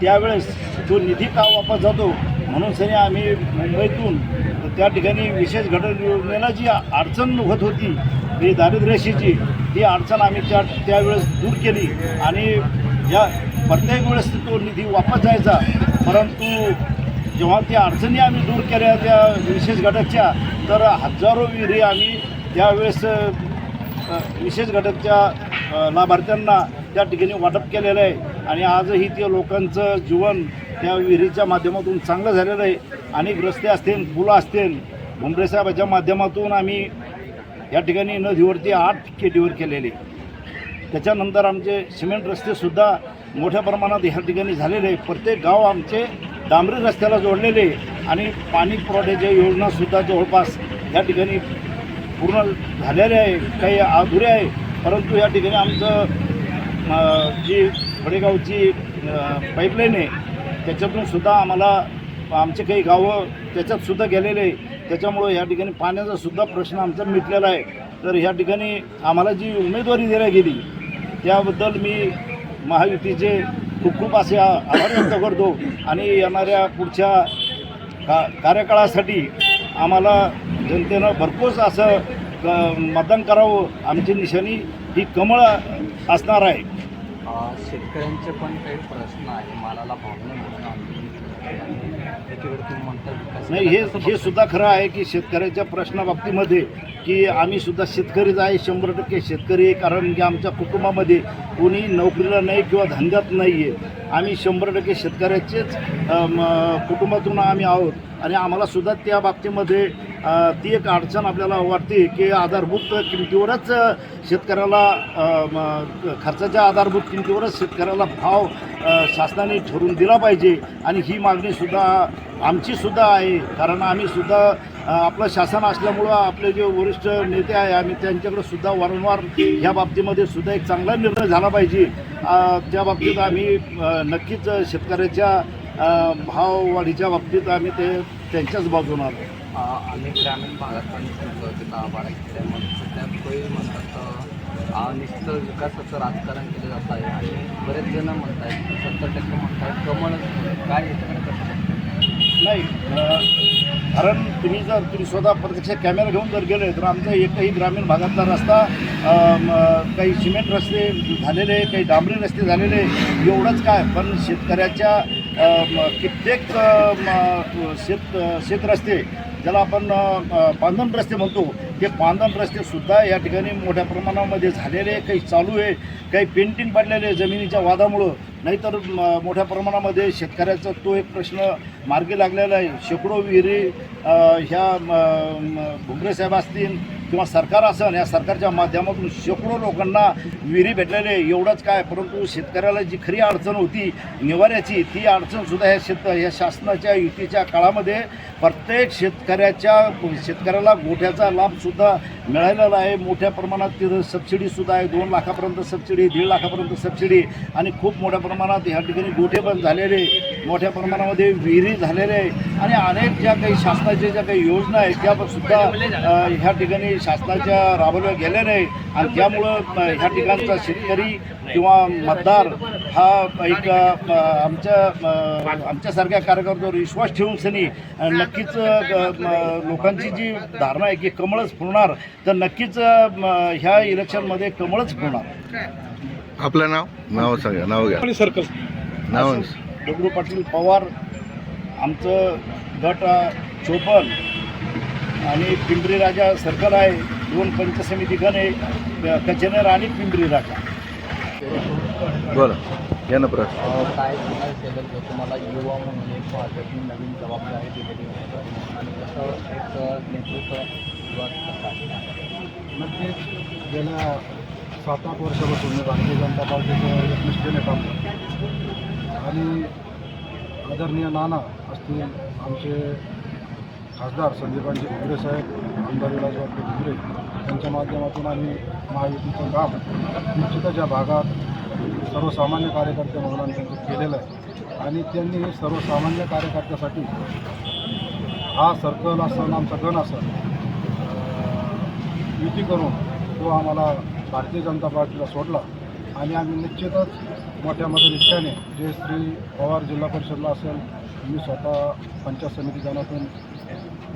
त्यावेळेस तो निधी का वापस जातो म्हणून सनी आम्ही मुंबईतून त्या ठिकाणी विशेष घटक योजनेला जी अडचण होत होती ही दारिद्र्याशीची ती अडचण आम्ही त्या त्यावेळेस दूर केली. आणि या प्रत्येक वेळेस तो निधी वापस जायचा परंतु जेव्हा त्या अडचणी आम्ही दूर केल्या त्या विशेष घटकच्या तर हजारो विहिरी आम्ही त्यावेळेस विशेष घटकच्या लाभार्थ्यांना त्या ठिकाणी वाटप केलेलं आहे. आणि आजही त्या लोकांचं जीवन त्या विहिरीच्या माध्यमातून चांगलं झालेलं आहे. अनेक रस्ते असतील पुलं असतील. भुमरे साहेबाच्या माध्यमातून आम्ही या ठिकाणी नदीवरती आठ केटीवर केलेले. त्याच्यानंतर आमचे सिमेंट रस्तेसुद्धा मोठ्या प्रमाणात ह्या ठिकाणी झालेले आहे प्रत्येक गाव आमचे डांबरी रस्त्याला जोडलेले आणि पाणी पुरवठ्याच्या योजनासुद्धा जवळपास या ठिकाणी पूर्ण झालेले आहे काही अधुरे आहे परंतु या ठिकाणी आमचं जी वडेगावची पाईपलाईन आहे. त्याच्यातून सुद्धा आम्हाला आमचे काही गावं त्याच्यात सुद्धा गेलेले आहे. त्याच्यामुळं या ठिकाणी पाण्याचा सुद्धा प्रश्न आमचा मिटलेला आहे. तर ह्या ठिकाणी आम्हाला जी उमेदवारी दिल्या गेली त्याबद्दल मी महायुतीचे खूप खूप असे आभार व्यक्त करतो. आणि येणाऱ्या पुढच्या का कार्यकाळासाठी आम्हाला जनतेनं भरपूर असं मतदान करावं आमची निशाणी ही कमळ असणार आहे. शेतकऱ्यांचे पण काही प्रश्न आहे मालाला भाव नाही हे हे सुद्धा खरं आहे की शेतकऱ्याच्या प्रश्नाबाबतीमध्ये की आम्ही सुद्धा शेतकरीच आहे शंभर टक्के शेतकरी आहे कारण की आमच्या कुटुंबामध्ये कोणी नोकरीला नाही किंवा धंद्यात नाही आहे आम्ही शंभर टक्के शेतकऱ्याचेच कुटुंबातून आम्ही आहोत. आणि आम्हाला सुद्धा त्या बाबतीमध्ये ती एक अडचण आपल्याला वाटते की आधारभूत किमतीवरच शेतकऱ्याला खर्चाच्या आधारभूत किमतीवरच शेतकऱ्याला भाव शासनाने ठरवून दिला पाहिजे. आणि ही मागणीसुद्धा आमचीसुद्धा आहे. कारण आम्हीसुद्धा आपलं शासन असल्यामुळं आपले जे वरिष्ठ नेते आहे आम्ही त्यांच्याकडे सुद्धा वारंवार ह्या बाबतीमध्ये सुद्धा एक चांगला निर्णय झाला पाहिजे. त्या बाबतीत आम्ही नक्कीच शेतकऱ्याच्या भाववाढीच्या बाबतीत आम्ही ते त्यांच्याच बाजूने आलो. अनेक ग्रामीण भागात पण म्हणतात निश्चित विकासाचं राजकारण केलं जात आहे आणि बरेच जण म्हणत आहेत सत्तर टक्के म्हणत आहेत कमळ काय नाही कारण तुम्ही जर तुम्ही स्वतः प्रत्यक्ष कॅमेरा घेऊन जर गेले तर आमचा एकही ग्रामीण भागातला रस्ता काही सिमेंट रस्ते झालेले काही डांबरी रस्ते झालेले एवढंच काय. पण शेतकऱ्याच्या कित्येक शेत शेतरस्ते ज्याला आपण बांधण रस्ते म्हणतो ते पांदन रस्तेसुद्धा या ठिकाणी मोठ्या प्रमाणामध्ये झालेले आहे, काही चालू आहे काही पेंटिंग पडलेले आहे जमिनीच्या वादामुळं. नाहीतर मोठ्या प्रमाणामध्ये शेतकऱ्याचा तो एक प्रश्न मार्गी लागलेला आहे. शेकडो विहिरी ह्या म- भुमरे साहेब असतील किंवा सरकार असेल या सरकारच्या माध्यमातून शेकडो लोकांना विहिरी भेटलेले एवढंच काय परंतु शेतकऱ्याला जी खरी अडचण होती निवाऱ्याची ती अडचणसुद्धा ह्या शेत या शासनाच्या युतीच्या काळामध्ये प्रत्येक शेतकऱ्याच्या शेतकऱ्याला गोठ्याचा लाभसुद्धा मिळालेला आहे. मोठ्या प्रमाणात तिथं सबसिडीसुद्धा आहे. दोन लाखापर्यंत सबसिडी दीड लाखापर्यंत सबसिडी आणि खूप मोठ्या प्रमाणात ह्या ठिकाणी गोठे पण झालेले मोठ्या प्रमाणामध्ये विहिरी झालेले आहे. आणि अनेक ज्या काही शासनाच्या ज्या काही योजना आहेत त्या पण सुद्धा ह्या ठिकाणी शासनाच्या राबवल्या गेल्या नाही आणि त्यामुळं ह्या ठिकाणचा शेतकरी किंवा मतदार हा एक आमच्या आमच्यासारख्या कार्यकर्त्यावर विश्वास ठेवून सनी नक्कीच लोकांची जी धारणा आहे की कमळच फुलणार तर नक्कीच ह्या इलेक्शनमध्ये कमळच फुलणार आपलं नाव? नाव सांगा नाव घ्या. सर्कल. नाव दगडू पाटील पवार आमचं गट अ, चोपन आणि पिंपरी राजा सर्कल आहे दोन पंच समिती गण आहे कचेनेर आणि पिंपरी राजा. बोला या ना प्रश्न. काय तुम्हाला युवा म्हणून एक नवीन जबाबदारी दिलेली आहे. आणि कसं एक नेतृत्व किंवा नक्कीच गेल्या सात आठ वर्षापासून भारतीय जनता पार्टीचं एकनिष्ठ नेता आणि आदरणीय नाना असतील आमचे खासदार संदीपांजी घुगरे साहेब आमदार विलासबाबू घुगरे यांच्या माध्यमातून आम्ही महायुतीचं काम निश्चितच या भागात सर्वसामान्य कार्यकर्ते म्हणून आम्ही त्यांचं केलेलं आहे. आणि त्यांनी सर्वसामान्य कार्यकर्त्यासाठी हा सर्कल असन आमचा गण असं युती करून तो आम्हाला भारतीय जनता पार्टीला सोडला. आणि आम्ही निश्चितच मोठ्या मदतीने जे श्री पवार जिल्हा परिषदला असेल मी स्वतः पंचायत समिती गणातून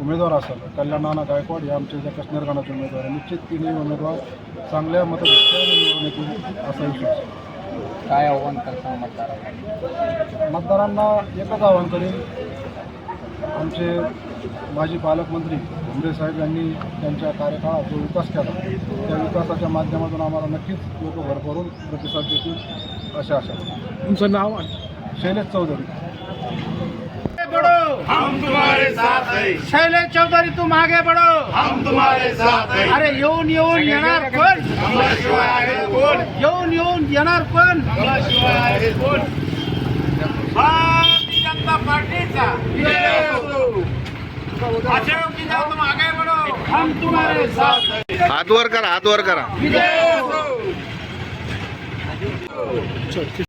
उमेदवार असेल कल्याण नाना गायकवाड हे आमचे ज्या कश्मीर गणाचे उमेदवार आहे निश्चित तिन्ही उमेदवार चांगल्या मताधिक्याने निवडून येतील असा विश्वास काय आव्हान करता मतदारांना? मतदारांना एकच आवाहन करेन आमचे माजी पालकमंत्री भुमरे साहेब यांनी त्यांच्या कार्यकाळात जो विकास केला त्या विकासाच्या माध्यमातून आम्हाला नक्कीच लोक भरभरून प्रतिसाद देतील अशा आशा तुमचं नाव शैलेश चौधरी. हम तुम्हारे साथ है। शैलेश चौधरी तुम आगे बढ़ो। हम तुम्हारे साथ है। अरे येऊन येऊन येणार कोण? शिवाय आहे कोण येऊन येऊन येणार कोण? शिवाय आहे कोण भारतीय जनता पार्टीचा विजय असो. अशोक जी जाओ तुम आगे बढ़ो हम तुम्हारे साथ हैं। हात वर करा हात वर करा.